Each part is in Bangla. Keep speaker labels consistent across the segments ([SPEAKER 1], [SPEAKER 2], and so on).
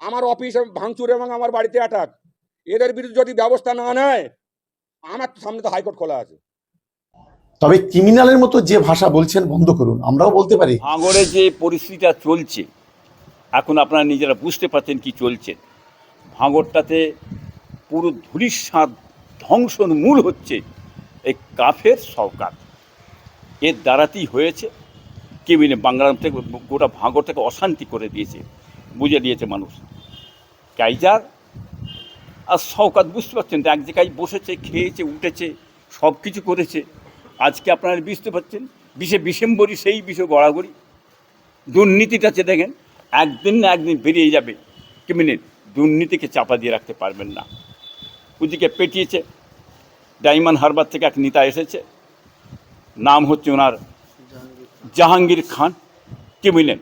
[SPEAKER 1] আমার অফিস ভাঙচুর এবং আমার বাড়িতে অ্যাটাক এদের বিরুদ্ধে যদি ব্যবস্থা না নেয় আমার তো সামনে তো হাইকোর্ট খোলা আছে।
[SPEAKER 2] তবে ক্রিমিনালের মতো যে ভাষা বলছেন বন্ধ করুন। আমরাও বলতে পারি।
[SPEAKER 3] ভাঙড়ে যে পরিস্থিতিটা চলছে এখন আপনারা নিজেরা বুঝতে পারছেন কি চলছে। ভাঙড়টাতে পুরো ধুলিস্বাদ ধ্বংসন মূল হচ্ছে এই কাফের সরকার। এর দ্বারাতেই হয়েছে। কি মিনে বাংলার থেকে গোটা ভাঙড় থেকে অশান্তি করে দিয়েছে। বুঝে দিয়েছে মানুষ। কাইজার আর শওকাত বুঝতে পারছেন এক জায়গায় বসেছে, খেয়েছে, উঠেছে সব কিছু করেছে। আজকে আপনারা বুঝতে পারছেন, বিশে ডিসেম্বরই সেই বিষয় গড়াগড়ি। দুর্নীতিটা চেয়ে দেখেন, একদিন না একদিন বেরিয়ে যাবে। কি মিনিট দুর্নীতিকে চাপা দিয়ে রাখতে পারবেন না। ওদিকে পেটিয়েছে, ডায়মন্ড হারবার থেকে এক নেতা এসেছে। নাম হচ্ছে ওনার জাহাঙ্গীর খান। কি মিলেন?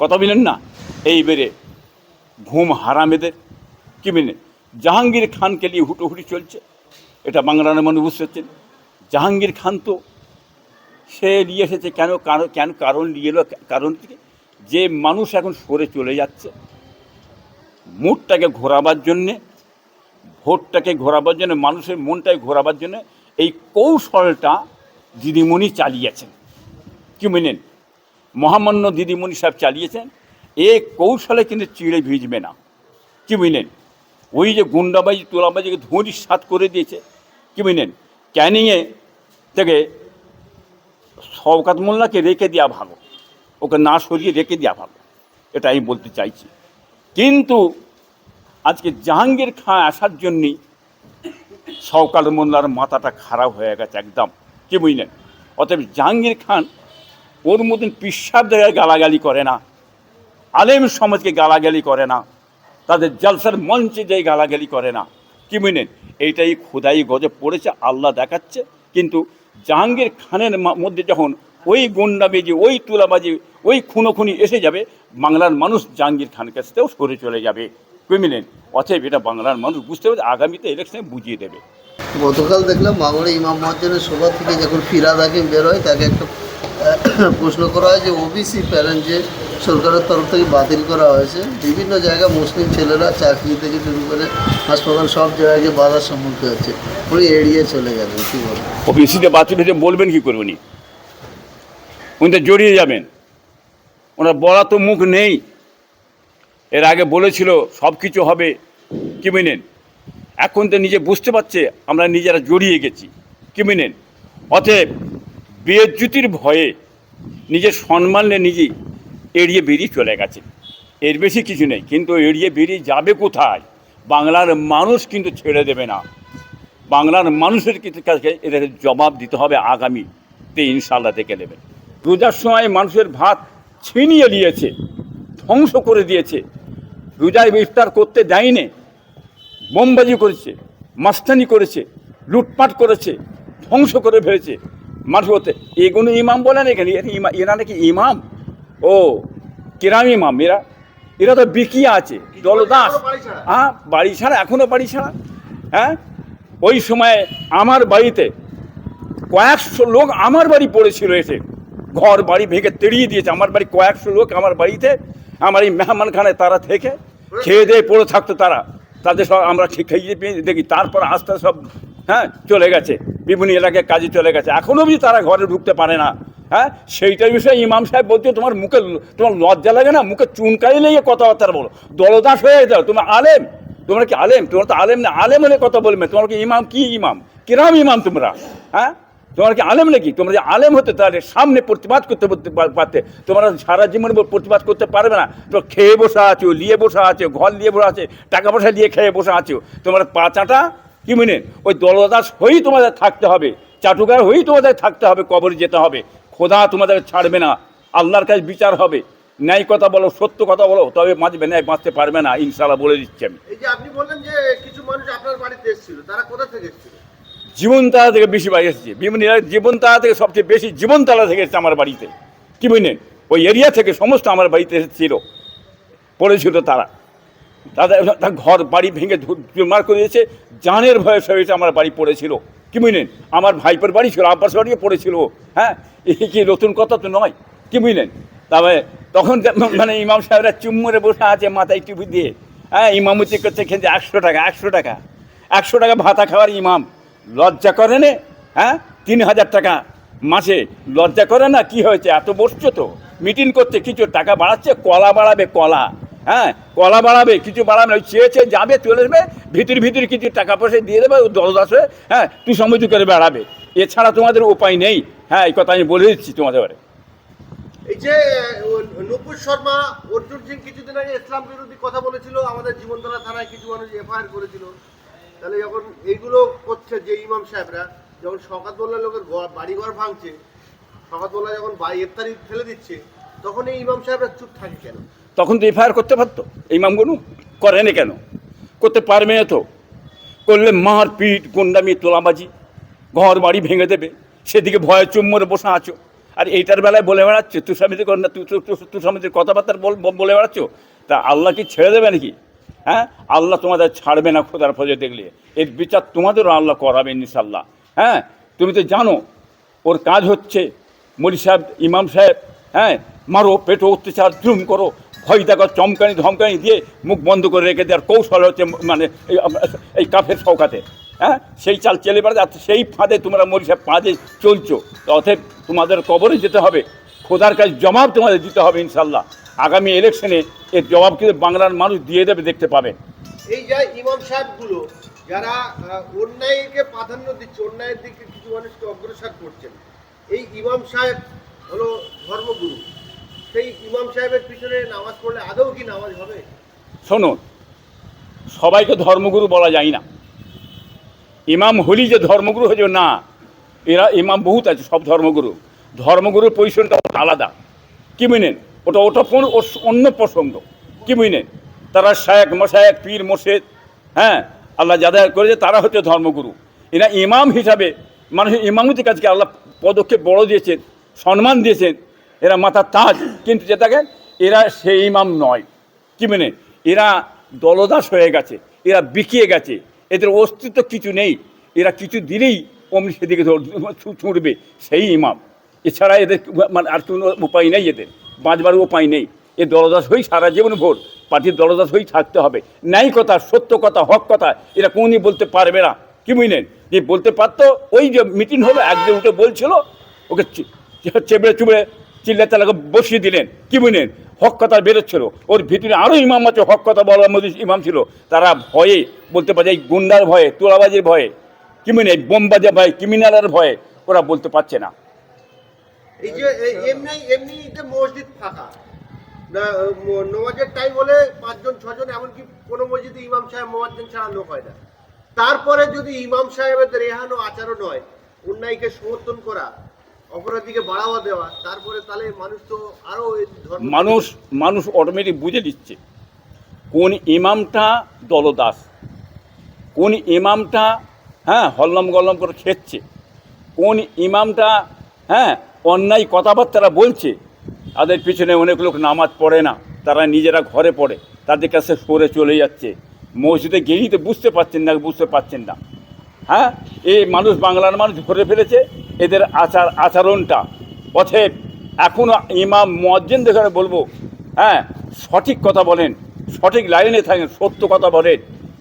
[SPEAKER 3] কথা মিলেন না। এইবারে ঘুম হারামেদের কি মিলেন জাহাঙ্গীর খানকে নিয়ে হুটোহুটি চলছে, এটা বাংলার মানুষ বুঝতে পারছেন। জাহাঙ্গীর খান তো সে নিয়ে এসেছে কেন, কারণ কেন কারণ নিয়ে এলো, কারণ থেকে যে মানুষ এখন সরে চলে যাচ্ছে, মুডটাকে ঘোরাবার জন্যে, ভোটটাকে ঘোরাবার জন্য, মানুষের মনটাকে ঘোরাবার জন্য এই কৌশলটা দিদিমণি চালিয়েছেন। কি মেনেন মহামান্য দিদিমণি সাহেব চালিয়েছেন। এ কৌশলে কিন্তু চিড়ে ভিজবে না। কি বুঝলেন? ওই যে গুন্ডাবাজি, তোলাবাজিকে ধুঁড়ি সাত করে দিয়েছে, কি বুঝলেন? ক্যানিংয়ে থেকে শওকাত মোল্লাকে রেখে দেওয়া ভালো। ওকে না সরিয়ে রেখে দেওয়া ভালো। এটা আমি বলতে চাইছি। কিন্তু আজকে জাহাঙ্গীর খাঁ আসার জন্যই শওকাত মোল্লার মাথাটা খারাপ হয়ে গেছে একদম। কি বুঝলেন? অতএব জাহাঙ্গীর খান ওর মতন পিসাব জায়গায় গালাগালি করে না। আলেম সমাজকে গালাগালি করে না। তাদের জলসার মঞ্চে যে গালাগালি করে না। কি বুঝলেন এইটাই খোদাই গজে পড়েছে, আল্লাহ দেখাচ্ছে। কিন্তু জাহাঙ্গীর খানের মধ্যে যখন ওই গুন্ডাবাজি ওই তুলাবাজি, ওই খুনোখুনি এসে যাবে, বাংলার মানুষ জাহাঙ্গীর খানের কাছ থেকেও সরে চলে যাবে। বুঝলেন অতএব এটা বাংলার মানুষ বুঝতে পারছে আগামীতে ইলেকশনে বুঝিয়ে দেবে।
[SPEAKER 4] গতকাল দেখলাম মাগড়ে ইমাম মহাজনের সভা থেকে যখন ফিরাদ হাকিম বের হয়, তাকে একটা প্রশ্ন করা হয় যে ওবিসি প্যারেন্ট যে সরকারের তরফ থেকে বাতিল করা হয়েছে। বিভিন্ন জায়গায় মুসলিম ছেলেরা চাকরি থেকে শুরু করে হাসপাতাল সব জায়গায় বাধার সম্মুখীন হচ্ছে। উনি এড়িয়ে চলে গেলেন কী বলেন
[SPEAKER 3] অফিসিতে বাতিল হয়েছে বলবেন কি করে উনি? তো জড়িয়ে যাবেন। ওনার বলা তো মুখ নেই। এর আগে বলেছিল, সব কিছু হবে, কি মেনেন? এখন তো নিজে বুঝতে পারছে, আমরা নিজেরা জড়িয়ে গেছি, কি মেনেন? অতএব বেজ্যুতির ভয়ে নিজের সম্মান নিয়ে নিজে এড়িয়ে বেরিয়ে চলে গেছে। এর বেশি কিছু নেই, কিন্তু এড়িয়ে বেরিয়ে যাবে কোথায়? বাংলার মানুষ কিন্তু ছেড়ে দেবে না। বাংলার মানুষের কিছু এদের জবাব দিতে হবে আগামী তে ইনশাল্লাহ দেখে নেবে রোজার সময় মানুষের ভাত ছিনিয়ে নিয়েছে, ধ্বংস করে দিয়েছে। রোজায় ইফতার করতে দেয়নি বোমবাজি করেছে, মাস্তানি করেছে, লুটপাট করেছে, ধ্বংস করে ফেলেছে। মানুষ বলতে, এগুলো ইমাম বলেন এখানে? এরা নাকি ইমাম? ও কিরাম ইমাম এরা এরা তো বিকিয়া আছে দলদাস। হ্যাঁ বাড়ি ছাড়া এখনও বাড়ি ছাড়া। হ্যাঁ ওই সময় আমার বাড়িতে কয়েকশো লোক আমার বাড়ি পড়েছিল এসে। ঘর বাড়ি ভেঙে তেড়িয়ে দিয়েছে। আমার বাড়ি কয়েকশো লোক আমার বাড়িতে আমার এই মেহমানখানে তারা থেকে খেয়ে দিয়ে পড়ে থাকতো তারা। তাদের সব আমরা খে- খাইয়ে পিয়ে দেখি তারপর আস্তে আস্তে সব হ্যাঁ চলে গেছে। বিভিন্ন এলাকায় কাজে চলে গেছে। এখনও অবধি তারা ঘরে ঢুকতে পারে না। হ্যাঁ? সেইটার বিষয়ে, ইমাম সাহেব বলছে, তোমার মুখে তোমার লজ্জা লাগে না? মুখে চুনকাই লেগে কথাবার্তা বলো। দলদাস হয়ে যাও তোমার আলেম। তোমরা কি আলেম? তোমরা তো আলেম না, আলেম হলে কথা বলবে। তোমার কি ইমাম কি ইমাম? কিরাম ইমাম তোমরা? হ্যাঁ? তোমার কি আলেম নাকি? তোমরা যে আলেম হতে, তাহলে সামনে প্রতিবাদ করতে পারতে- তোমরা সারা জীবন প্রতিবাদ করতে পারবে না। তো খেয়ে বসে আছো নিয়ে বসে আছো, ঘর নিয়ে বসে আছে, টাকা পয়সা দিয়ে খেয়ে বসে আছো। তোমরা পাচাটা, কি মিনে? ওই দলদাস হয়েই তোমাদের থাকতে হবে। চাটুকার হয়েই তোমাদের থাকতে হবে, কবরে যেতে হবে। খোদা তোমাদের ছাড়বে না। আল্লাহর কাছে বিচার হবে। ন্যায় কথা বলো সত্য কথা বলো তবে বাঁচবে ন্যায় বাঁচতে পারবে না ইনশাল্লাহ বলে দিচ্ছি আমি।
[SPEAKER 5] এই যে আপনি বললেন যে কিছু মানুষ আপনার বাড়িতে এসেছিল তারা কোথা থেকে এসেছিল?
[SPEAKER 3] জীবনতলা থেকে বেশি বাড়ি এসেছে। বিভিন্ন জীবনতলা থেকে সবচেয়ে বেশি জীবনতলা থেকে এসেছে আমার বাড়িতে। কি বুঝলেন? ওই এরিয়া থেকে সমস্ত আমার বাড়িতে এসেছিল। পড়েছিল তারা। তাদের ঘর বাড়ি ভেঙে মার করে দিয়েছে। জানের ভয়ে সব আমার বাড়ি পড়েছিল। কি বুঝলেন? আমার ভাইপোর বাড়ি ছিল আব্বাস বাড়িও পড়েছিল হ্যাঁ? এই কি নতুন কথা তো নয়, কি বুঝলেন? তবে তখন মানে ইমাম সাহেবরা চুম্মরে বসে আছে মাথায় টুপি দিয়ে হ্যাঁ? ইমামতি করছে খেলছে একশো টাকা একশো টাকা একশো টাকা ভাতা খাওয়ার ইমাম, লজ্জা করে নে হ্যাঁ? তিন হাজার টাকা মাসে, লজ্জা করে না? কি হয়েছে? এত বসছো তো? মিটিং করছে কিছু টাকা বাড়াচ্ছে? কলা বাড়াবে কলা। হ্যাঁ কলা বাড়াবে, কিছু বাড়াবে ওই চেয়ে চেয়ে যাবে, চলে আসবে ভিতর ভিতর কিছু টাকা পয়সা দিয়ে দেবে দলদাস হয়ে হ্যাঁ তুই সমৃদ্ধ করে বেড়াবে। এছাড়া তোমাদের উপায় নেই। হ্যাঁ এই কথা আমি বলে দিচ্ছি তোমাদের
[SPEAKER 5] এই যে নূপুর শর্মা, অর্জুন সিং কিছুদিন আগে ইসলাম বিরোধী কথা বলেছিল, আমাদের জীবনতলা থানায় কিছু মানুষ এফআইআর করেছিল। তাহলে যখন এইগুলো করছে যে ইমাম সাহেবরা, যখন শকাত মোল্লা লোকের ঘর- বাড়িঘর ভাঙছে শকাত মোল্লা যখন বাড়ি ইফতারি ফেলে দিচ্ছে, তখন এই ইমাম সাহেবরা চুপ থাকে কেন?
[SPEAKER 3] তখন তো এফআইআর করতে পারতো। এই মামগুলো করেনি কেন? করতে পারবে তো। করলে মার পিট গুন্ডামি, তোলাবাজি ঘর বাড়ি ভেঙে দেবে। সেদিকে ভয়ে চুম্বরে বসে আছো। আর এইটার বেলায় বলে বেড়াচ্ছে তুই স্বামীতে কর না তুই তুই স্বামীদের কথাবার্তা বলে বেড়াচ্ছ? তা আল্লাহ কি ছেড়ে দেবে নাকি? হ্যাঁ? আল্লাহ তোমাদের ছাড়বে না খোদার ফজে দেখলে। এর বিচার তোমাদেরও আল্লাহ করাবে ইনশাল্লাহ হ্যাঁ? তুমি তো জানো, ওর কাজ হচ্ছে মরি সাহেব, ইমাম সাহেব হ্যাঁ? মারো, পেটো, অত্যাচার জুম করো। ভয় দেখো, চমকানি ধমকানি দিয়ে মুখ বন্ধ করে রেখে দেওয়ার কৌশল হচ্ছে মানে এই কাফের সৌকাতে হ্যাঁ? সেই চাল চেলে বেড়াতে সেই ফাঁদে তোমরা মরি সাহেব ফাঁদে চলছো অতএব তোমাদের কবরে যেতে হবে, খোদার কাছে জবাব তোমাদের দিতে হবে ইনশাল্লাহ আগামী ইলেকশনে এর জবাব কিন্তু বাংলার মানুষ দিয়ে দেবে, দেখতে পাবে।
[SPEAKER 5] এই যে ইমাম সাহেবগুলো, যারা অন্যায়কে প্রাধান্য দিচ্ছে, অন্যায়ের দিকে কিছু মানুষকে অগ্রসর করছেন, এই ইমাম সাহেব হলো ধর্মগুরু।
[SPEAKER 3] শোনো সবাইকে ধর্মগুরু বলা যায় না। ইমাম হলি যে ধর্মগুরু হয়ে না। এরা ইমাম বহুত আছে, সব ধর্মগুরু। ধর্মগুরুর পজিশনটা আলাদা। কি বুঝলেন ওটা ওটা অন্য প্রসঙ্গ। কি বুঝলেন তারা শায়েক মশায়েক পীর, মোর্শেদ হ্যাঁ? আল্লাহ যাদের করেছে, তারা হচ্ছে ধর্মগুরু। এরা ইমাম হিসাবে, মানুষের ইমামতির কাজকে আল্লাহ পদক্ষেপ বড় দিয়েছেন, সম্মান দিয়েছেন। এরা মাথার তাজ, কিন্তু যে দেখেন এরা সেই ইমাম নয়। কি মানে? এরা দলদাস হয়ে গেছে, এরা বিকিয়ে গেছে, এদের অস্তিত্ব কিছু নেই, এরা কিছু দিলেই অমনি সেদিকে ছুটবে, সেই ইমাম। এছাড়া এদের মানে আর কোনো উপায় নেই এদের, বাঁচবার উপায় নেই। এ দলদাস হয়েই সারা জীবন ভোর, পার্টির দলদাস হয়েই থাকতে হবে। ন্যায় কথা, সত্য কথা, হক কথা, এরা কোনই বলতে পারবে না। কি বুঝলেন যে বলতে পারতো, ওই যে মিটিং হলো, একজন উঠে বলছিল, ওকে চেবড়ে চুবড়ে চিল্লা তালাকে বসিয়ে দিলেন। কি বুঝলেন? হক কথা বেরোচ্ছিল ওর ভিতরে আরও ইমাম আছে হক কথা বলার মধ্যে ইমাম ছিল। তারা ভয়ে বলতে পারে এই গুন্ডার ভয়ে তোলাবাজির ভয়ে কি মানে বোমবাজের ভয়ে ক্রিমিনালের ভয়ে ওরা বলতে পারছে না।
[SPEAKER 5] এই যে এমনি মসজিদ ফাঁকা না, ম- টাইম হলে পাঁচজন ছজন এমনকি কোনো মসজিদে ইমাম সাহেব লোক হয় না। তারপরে যদি ইমাম সাহেবের রেহানো আচরণ হয় অন্যায়কে সমর্থন করা অপরাধীকে বাড়াওয়া দেওয়া, তারপরে তাহলে মানুষ তো আরও এই ধর্ম
[SPEAKER 3] মানুষ মানুষ অটোমেটিক বুঝে দিচ্ছে কোন ইমামটা দলদাস, কোন ইমামটা হ্যাঁ হল্লম গল্লম করে খেচ্ছে, কোন ইমামটা হ্যাঁ অন্যায় কথাবার্তারা বলছে, তাদের পিছনে অনেক লোক নামাজ পড়ে না, তারা নিজেরা ঘরে পড়ে, তাদের কাছে সরে চলে যাচ্ছে, মসজিদে গিয়েই তো বুঝতে পারছেন না, বুঝতে পারছেন না। হ্যাঁ? এই মানুষ বাংলার মানুষ ধরে ফেলেছে। এদের আচার, আচরণটা। অথব এখনও ইমাম মজ্জেন দেখে বলব হ্যাঁ সঠিক কথা বলেন, সঠিক লাইনে থাকেন, সত্য কথা বলেন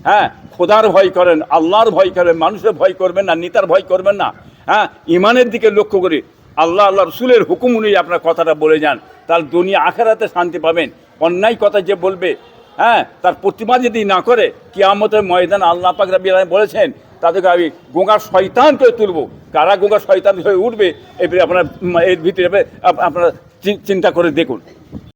[SPEAKER 3] হ্যাঁ খোদার ভয় করেন, আল্লাহর ভয় করেন, মানুষের ভয় করবেন না, নেতার ভয় করবেন না হ্যাঁ ইমানের দিকে লক্ষ্য করে আল্লাহ আল্লাহ রসুলের হুকুম অনুযায়ী আপনার কথাটা বলে যান তার দুনিয়া আখেরাতে শান্তি পাবেন। অন্যায় কথা যে বলবে হ্যাঁ তার প্রতিমা যদি না করে, কিয়ামতের ময়দান আল্লাহ পাক রাবি বলেছেন, তাদেরকে আমি গঙ্গার শয়তান করে তুলব। কারা গোঙ্গার শয়তান হয়ে উঠবে এবারে আপনার, এর ভিতরে আপ- আপনারা চিন্তা করে দেখুন।